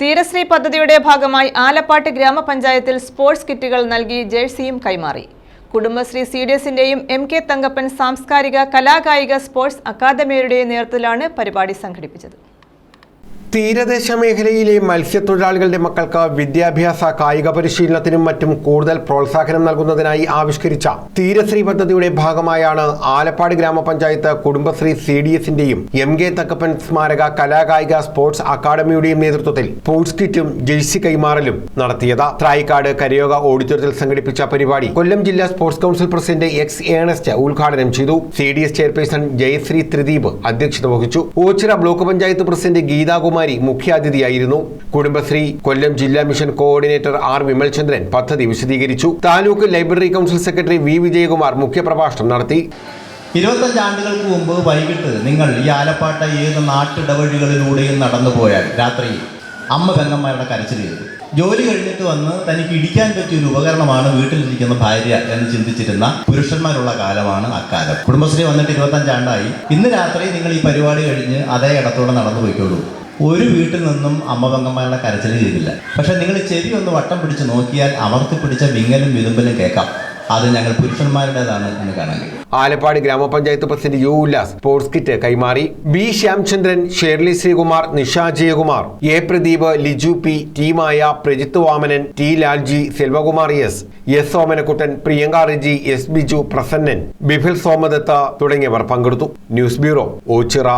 തീരശ്രീ പദ്ധതിയുടെ ഭാഗമായി ആലപ്പാട്ട് ഗ്രാമപഞ്ചായത്തിൽ സ്പോർട്സ് കിറ്റുകൾ നൽകി ജേഴ്സിയും കൈമാറി. കുടുംബശ്രീ സി ഡി എസിന്റെയും എം കെ തങ്കപ്പൻ സാംസ്കാരിക കലാകായിക സ്പോർട്സ് അക്കാദമിയുടെയും നേതൃത്വത്തിലാണ് പരിപാടി സംഘടിപ്പിച്ചത്. തീരദേശ മേഖലയിലെ മത്സ്യത്തൊഴിലാളികളുടെ മക്കൾക്ക് വിദ്യാഭ്യാസ കായിക പരിശീലനത്തിനും മറ്റും കൂടുതൽ പ്രോത്സാഹനം നൽകുന്നതിനായി ആവിഷ്കരിച്ച തീരശ്രീ പദ്ധതിയുടെ ഭാഗമായാണ് ആലപ്പാട് ഗ്രാമപഞ്ചായത്ത് കുടുംബശ്രീ സി ഡി എസിന്റെയും എം കെ തക്കപ്പൻ സ്മാരക കലാകായിക സ്പോർട്സ് അക്കാദമിയുടെയും നേതൃത്വത്തിൽ സ്പോർട്സ് കിറ്റും ജേഴ്സി കൈമാറലും നടത്തിയത്. ത്രായിക്കാട് കരയോഗ ഓഡിറ്റോറിയത്തിൽ സംഘടിപ്പിച്ച പരിപാടി കൊല്ലം ജില്ലാ sports council president X Ernest ഉദ്ഘാടനം ചെയ്തു. C D S chairperson Jayasree Thrideep അധ്യക്ഷത വഹിച്ചു. ഓച്ചിറ ബ്ലോക്ക് പഞ്ചായത്ത് പ്രസിഡന്റ് ഗീതാകുമാരി മുഖ്യാതിഥിയായിരുന്നു. കുടുംബശ്രീ കൊല്ലം ജില്ലാ മിഷൻ കോർഡിനേറ്റർ ആർ വിമൽചന്ദ്രൻ പദ്ധതി വിശദീകരിച്ചു. Taluk library council secretary V Vijayakumar മുഖ്യപ്രഭാഷണം നടത്തി. ഇരുപത്തഞ്ച് ആണ്ടുകൾക്ക് മുമ്പ് വൈകിട്ട് നിങ്ങൾ ഈ ആലപ്പാട്ട ഏത് നാട്ടിടവഴികളിലൂടെയും നടന്നു പോയാൽ രാത്രി അമ്മ പെങ്ങന്മാരുടെ കരച്ചിൽ ചെയ്തു ജോലി കഴിഞ്ഞിട്ട് വന്ന് തനിക്ക് ഇടിക്കാൻ പറ്റിയ ഒരു ഉപകരണമാണ് വീട്ടിലിരിക്കുന്ന ഭാര്യ എന്ന് ചിന്തിച്ചിരുന്ന പുരുഷന്മാരുള്ള കാലമാണ് അക്കാലം. കുടുംബശ്രീ വന്നിട്ട് ഇരുപത്തഞ്ചാണ്ടായി ഇന്ന് രാത്രി നിങ്ങൾ ഈ പരിപാടി കഴിഞ്ഞ് അതേ ഇടത്തോടെ നടന്നു പോയിക്കോളൂ. ഒരു വീട്ടിൽ നിന്നും അമ്മ പെങ്ങന്മാരുടെ കരച്ചിൽ ചെയ്തില്ല. പക്ഷെ നിങ്ങൾ ചെവി ഒന്ന് വട്ടം പിടിച്ച് നോക്കിയാൽ അവർക്ക് പിടിച്ച വിങ്ങലും വിതുമ്പലും കേൾക്കാം. അത് ഞങ്ങൾ പുരുഷന്മാരുടേതാണ് എന്ന് കാണാൻ ആലപ്പാട് ഗ്രാമപഞ്ചായത്ത് president U Ullas sports kit കൈമാറി. B Shyamchandran Shirley Sreekumar Nisha Jayakumar. A Pradeep Liju P T Maya Prajith Vamanan T Lalji Selvakumar S S Somanakuttan Priyanka Riji S Biju Prasannan Bifil Somadatta തുടങ്ങിയവർ പങ്കെടുത്തു. News bureau Ochira.